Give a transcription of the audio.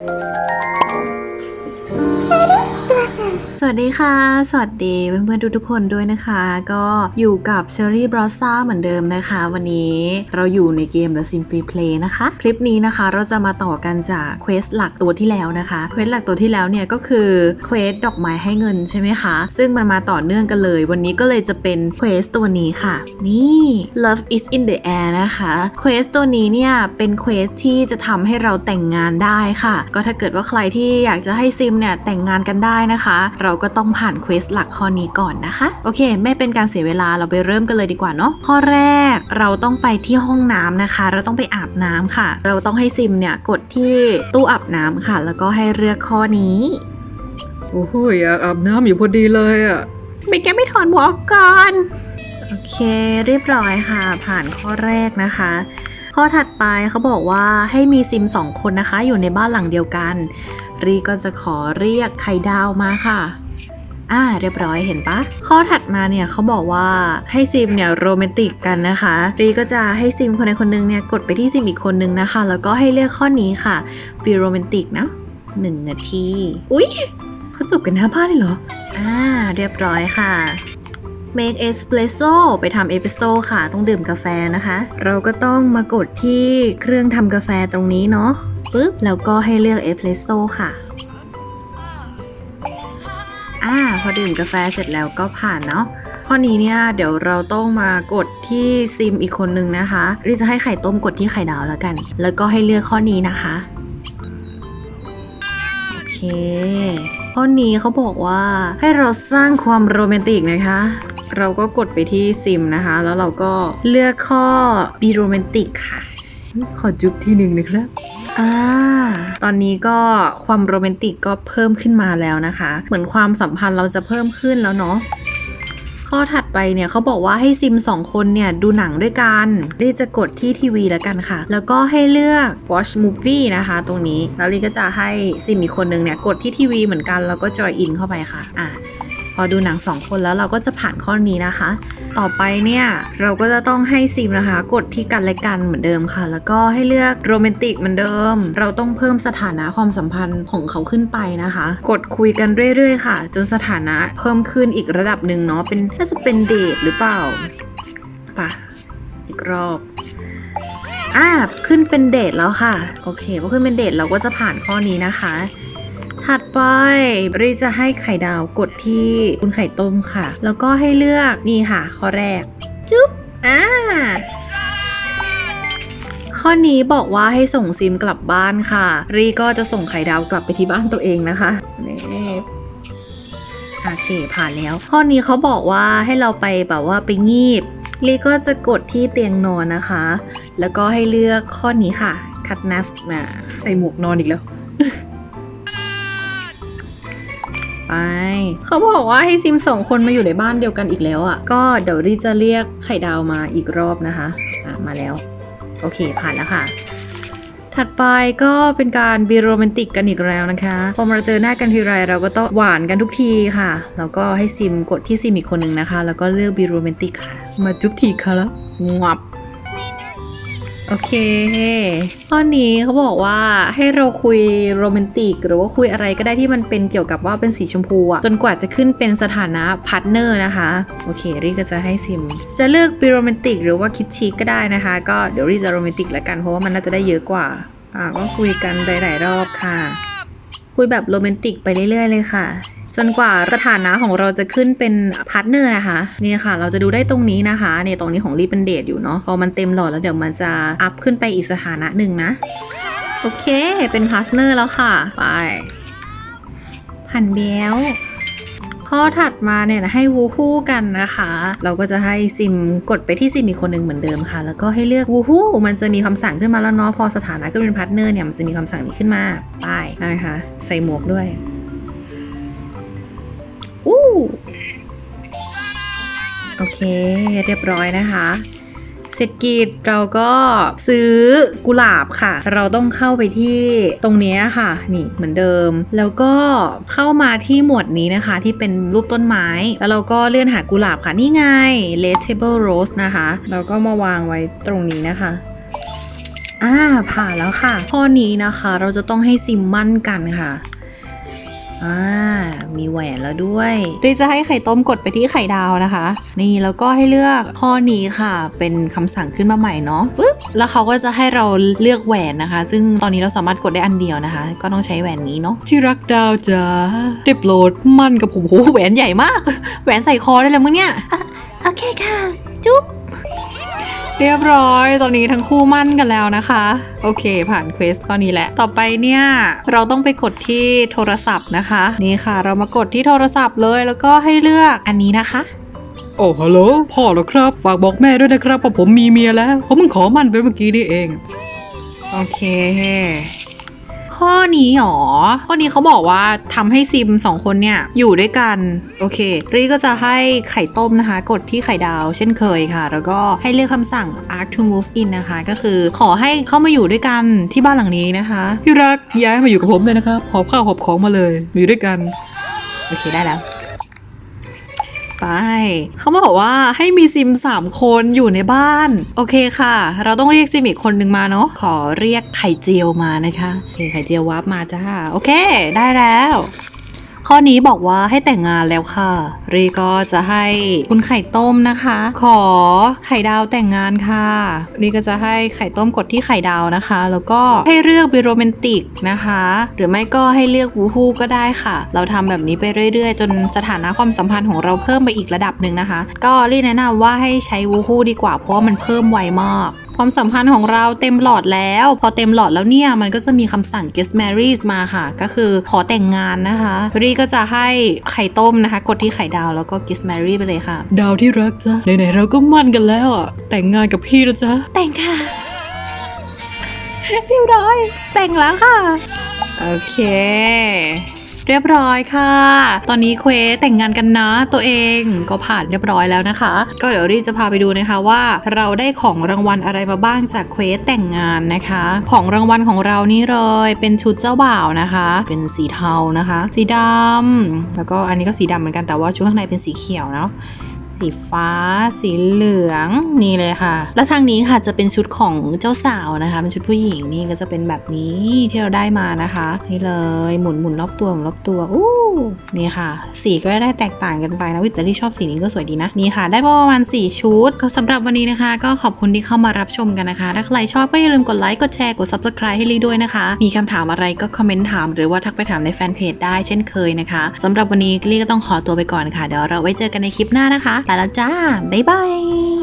Música สวัสดีค่ะ สวัสดีเพื่อนๆทุกๆคนด้วยนะคะ ก็อยู่กับเชอรี่บรอสซ่าเหมือนเดิมนะคะ วันนี้เราอยู่ในเกม The Sim Free Play นะคะ คลิปนี้นะคะเราจะมาต่อกันจากเควสหลักตัวที่แล้วนะคะเควสหลักตัวที่แล้วเนี่ยก็คือเควสดอกไม้ให้เงินใช่ไหมคะ ซึ่งมันมาต่อเนื่องกันเลย วันนี้ก็เลยจะเป็นเควสตัวนี้ค่ะ นี่ Love is in the air นะคะเควสตัวนี้เนี่ยเป็นเควสที่จะทำให้เราแต่งงานได้ค่ะ ก็ถ้าเกิดว่าใครที่อยากจะให้ซิมเนี่ยแต่งงานกันได้นะคะเราก็ต้องผ่านเควสหลักข้อนี้ก่อนนะคะ โอเค ไม่เป็นการเสียเวลาเราไปเริ่มกันเลยดีกว่าเนาะข้อแรกเราต้องไปที่ห้องน้ำนะคะ เราต้องไปอาบน้ำค่ะ เราต้องให้ซิมเนี่ยกดที่ตู้อาบน้ำค่ะ แล้วก็ให้เลือกข้อนี้โอ้โหอยากอาบน้ำอยู่พอดีเลยอะไม่แกไม่ถอนหมวกออกก่อนโอเคเรียบร้อยค่ะ ผ่านข้อแรกนะคะข้อถัดไปเขาบอกว่าให้มีซิมสองคนนะคะ อยู่ในบ้านหลังเดียวกัน รีก็จะขอเรียกไข่ดาวมาค่ะอ่าเรียบร้อยเห็นปะข้อถัดมาเนี่ยเขาบอกว่าให้ซิมเนี่ยโรแมนติกกันนะคะรีก็จะให้ซิมคนใดคนหนึงเนี่ยกดไปที่ซิมอีกคนนึงนะคะ แล้วก็ให้เลือกข้อนี้ค่ะบีโรแมนติกนะหนึ่งนาที อุ๊ยเขาจบกันหน้าบ้านเลยเหรออ่าเรียบร้อยค่ะ make espresso ไปทำเอสเปรสโซ่ค่ะ ต้องดื่มกาแฟนะคะ เราก็ต้องมากดที่เครื่องทำกาแฟตรงนี้เนาะ ปึ๊บแล้วก็ให้เลือกเอสเปรสโซ่ค่ะ อ่า พอดื่มกาแฟเสร็จแล้วก็ผ่านเนาะข้อนี้เนี่ยเดี๋ยวเราต้องมากดที่ซิมอีกคนนึงนะคะรีจะให้ไข่ต้มกดที่ไข่ดาวแล้วกัน แล้วก็ให้เลือกข้อนี้นะคะ โอเค ข้อนี้เขาบอกว่าให้เราสร้างความโรแมนติกนะคะ เราก็กดไปที่ซิมนะคะ แล้วเราก็เลือกข้อ be romantic ค่ะ ขอจุ๊บทีหนึ่งนะครับ อ่าตอนนี้ก็ความโรแมนติกก็เพิ่มขึ้นมาแล้วนะคะ เหมือนความสัมพันธ์เราจะเพิ่มขึ้นแล้วเนาะข้อถัดไปเนี่ยเขาบอกว่าให้ซิมสองคนเนี่ย ดูหนังด้วยกันรีจะกดที่ทีวีแล้วกันค่ะ แล้วก็ให้เลือก watch movie นะคะ ตรงนี้ แล้วรีก็จะให้ซิมอีกคนนึงเนี่ย กดที่ทีวีเหมือนกัน แล้วก็จอยอินเข้าไปค่ะ อะ อดูหนังสองคนแล้วเราก็จะผ่านข้อนี้นะคะ ต่อไปเนี่ยเราก็จะต้องให้ซิมนะคะ กดที่กันและกันเหมือนเดิมค่ะ แล้วก็ให้เลือกโรแมนติกเหมือนเดิม เราต้องเพิ่มสถานะความสัมพันธ์ของเขาขึ้นไปนะคะ กดคุยกันเรื่อยๆค่ะ จนสถานะเพิ่มขึ้นอีกระดับหนึ่งเนาะเป็นน่าจะเป็นเดทหรือเปล่าปะอีกรอบอ่าขึ้นเป็นเดทแล้วค่ะ โอเคพอขึ้นเป็นเดทเราก็จะผ่านข้อนี้นะคะ ถัดไปรีจะให้ไข่ดาวกดที่คุณไข่ต้มค่ะ แล้วก็ให้เลือกนี่ค่ะ ข้อแรก จุ๊บอ่าข้อนี้บอกว่าให้ส่งซิมกลับบ้านค่ะ รีก็จะส่งไข่ดาวกลับไปที่บ้านตัวเองนะคะนี่โอเคผ่านแล้ว ข้อนี้เขาบอกว่าให้เราไปแบบว่าไปงีบรีก็จะกดที่เตียงนอนนะคะ แล้วก็ให้เลือกข้อนี้ค่ะ คัดนัฟมาใส่หมวกนอนอีกแล้ว ไป เขาบอกว่าให้ซิมสองคนมาอยู่ในบ้านเดียวกันอีกแล้วอะ่ะ ก็เดี๋ยวรีจะเรียกไข่ดาวมาอีกรอบนะคะอะมาแล้ว โอเคผ่านแล้วค่ะ ถัดไปก็เป็นการบีโรแมนติกกันอีกแล้วนะคะพอมาเจอหน้ากันทีไรเราก็ต้องหวานกันทุกทีค่ะ แล้วก็ให้ซิมกดที่ซิมอีกคนหนึ่งนะคะ แล้วก็เลือกบีโรแมนติกค่ะ มาจุ๊บทีค่ะละงับ โอเค ข้อนี้เขาบอกว่าให้เราคุยโรแมนติก หรือว่าคุยอะไรก็ได้ที่มันเป็นเกี่ยวกับว่าเป็นสีชมพูอะจนกว่าจะขึ้นเป็นสถานะพาร์ทเนอร์นะคะ โอเครีก็จะให้ซิม จะเลือกเป็นโรแมนติกหรือว่าคิดชีกก็ได้นะคะ ก็เดี๋ยวรีจะโรแมนติกล้วกันเพราะว่ามันน่าจะได้เยอะกว่า อ่าก็คุยกันหลายๆรอบค่ะ คุยแบบโรแมนติกไปเรื่อยๆเลยค่ะ จนกว่าสถานะของเราจะขึ้นเป็นพาร์ทเนอร์นะคะนี่ค่ะ เราจะดูได้ตรงนี้นะคะเนี่ตรงนี้ของรีเป็นเดทอยู่เนาะพอมันเต็มหลอดแล้วเดี๋ยวมันจะอัพขึ้นไปอีกสถานะหนึ่งนะ โอเค เป็นพาร์ทเนอร์แล้วค่ะ ไปผ่านเบลข้อถัดมาเนี่ยให้วูฮู้กันนะคะ เราก็จะให้ซิมกดไปที่ซิมอีกคนหนึ่งเหมือนเดิมค่ะ แล้วก็ให้เลือกวูฮู้มันจะมีคำสั่งขึ้นมาแล้วเนาะพอสถานะก็เป็นพาร์ทเนอร์เนี่ยมันจะมีคำสั่งนี้ขึ้นมาไปนะคะใส่หมวกด้วย อู้โอเค เรียบร้อยนะคะเสร็จกิจเราก็ซื้อกุหลาบค่ะ เราต้องเข้าไปที่ตรงนี้ค่ะ นี่เหมือนเดิม แล้วก็เข้ามาที่หมวดนี้นะคะ ที่เป็นรูปต้นไม้ แล้วเราก็เลื่อนหากุหลาบค่ะนี่ไง Red Table Rose นะคะ เราก็มาวางไว้ตรงนี้นะคะอ่าผ่านแล้วค่ะ ข้อนี้นะคะ เราจะต้องให้ซิมมั่นกันค่ะ อ่ามีแหวนแล้วด้วยรีจะให้ไข่ต้มกดไปที่ไข่ดาวนะคะ นี่แล้วก็ให้เลือกข้อนี้ค่ะ เป็นคำสั่งขึ้นมาใหม่เนาะปึ๊บแล้วเขาก็จะให้เราเลือกแหวนนะคะ ซึ่งตอนนี้เราสามารถกดได้อันเดียวนะคะ ก็ต้องใช้แหวนนี้เนาะที่รักดาวจ๋าได้โปรดมั่นกับผมโอ้โหแหวนใหญ่มาก แหวนใส่คอได้เลยมึงเนี่ยอะโอเคค่ะ จุ๊บ เรียบร้อย ตอนนี้ทั้งคู่มั่นกันแล้วนะคะ โอเค ผ่านเควสข้อนี้แหละ ต่อไปเนี่ย เราต้องไปกดที่โทรศัพท์นะคะ นี่ค่ะ เรามากดที่โทรศัพท์เลย แล้วก็ให้เลือกอันนี้นะคะ โอ้ฮัลโหล พ่อเหรอครับ ฝากบอกแม่ด้วยนะครับว่าผมมีเมียแล้ว ผมเพิ่งขอมั่นไปเมื่อกี้นี่เอง โอเค ข้อนี้หรอ ข้อนี้เขาบอกว่าทำให้ซิมสองคนเนี่ย อยู่ด้วยกัน โอเค รีก็จะให้ไข่ต้มนะคะ กดที่ไข่ดาว เช่นเคยค่ะ แล้วก็ให้เลือกคำสั่ง ask to move in นะคะ ก็คือขอให้เข้ามาอยู่ด้วยกันที่บ้านหลังนี้นะคะที่รักย้ายมาอยู่กับผมเลยนะครับหอบข้าวหอบของมาเลยมาอยู่ด้วยกัน โอเคได้แล้ว ไป เขาบอกว่าให้มีซิม 3 คนอยู่ในบ้าน โอเคค่ะ เราต้องเรียกซิมอีกคนหนึ่งมาเนาะขอเรียกไข่เจียวมานะคะโอเคไข่เจียววาร์ปมาจ้าโอเค ได้แล้ว ข้อนี้บอกว่าให้แต่งงานแล้วค่ะรีก็จะให้คุณไข่ต้มนะคะ ขอไข่ดาวแต่งงานค่ะรีก็จะให้ไข่ต้มกดที่ไข่ดาวนะคะ แล้วก็ให้เลือกเป็นโรแมนติกนะคะ หรือไม่ก็ให้เลือกวูฮูก็ได้ค่ะ เราทำแบบนี้ไปเรื่อยๆ จนสถานะความสัมพันธ์ของเราเพิ่มไปอีกระดับหนึ่งนะคะ ก็รีแนะนำว่าให้ใช้วูฮูดีกว่าเพราะว่ามันเพิ่มไวมาก ความสัมพันธ์ของเราเต็มหลอดแล้ว พอเต็มหลอดแล้วเนี่ย มันก็จะมีคำสั่ง get married มาค่ะ ก็คือขอแต่งงานนะคะรีก็จะให้ไข่ต้มนะคะ กดที่ไข่ดาวแล้วก็ get married ไปเลยค่ะ ดาวที่รักจ้ะไหนๆเราก็มั่นกันแล้วอะแต่งงานกับพี่แล้วจ้ะแต่งค่ะเรียบร้อย แต่งแล้วค่ะ โอเค เรียบร้อยค่ะ ตอนนี้เควสแต่งงานกันนะตัวเองก็ผ่านเรียบร้อยแล้วนะคะ ก็เดี๋ยวรีจะพาไปดูนะคะว่า เราได้ของรางวัลอะไรมาบ้างจากเควสแต่งงานนะคะ ของรางวัลของเรานี่เลยเป็นชุดเจ้าบ่าวนะคะ เป็นสีเทานะคะ สีดำแล้วก็อันนี้ก็สีดำเหมือนกันแต่ว่าชุดข้างในเป็นสีเขียวเนาะ สีฟ้า สีเหลืองนี่เลยค่ะ แล้วทางนี้ค่ะจะเป็นชุดของเจ้าสาวนะคะเป็นชุดผู้หญิงนี่ก็จะเป็นแบบนี้ที่เราได้มานะคะ นี่เลยหมุนหมุนรอบตัวหมุนรอบตัวอู้นี่ค่ะ สีก็ได้แตกต่างกันไปนะวิตาลี่ชอบสีนี้ก็สวยดีนะนี่ค่ะ ได้ประมาณ 4 ชุดก็สำหรับวันนี้นะคะ ก็ขอบคุณที่เข้ามารับชมกันนะคะ ถ้าใครชอบก็อย่าลืมกดไลค์กดแชร์กด subscribe ให้ลีด้วยนะคะ มีคำถามอะไรก็คอมเมนต์ถาม หรือว่าทักไปถามในแฟนเพจได้เช่นเคยนะคะสำหรับวันนี้ลี่ก็ต้องขอตัวไปก่อนค่ะเดี๋ยวเราไว้เจอกันในคลิปหน้านะคะไปแล้วจ้า บ๊ายบาย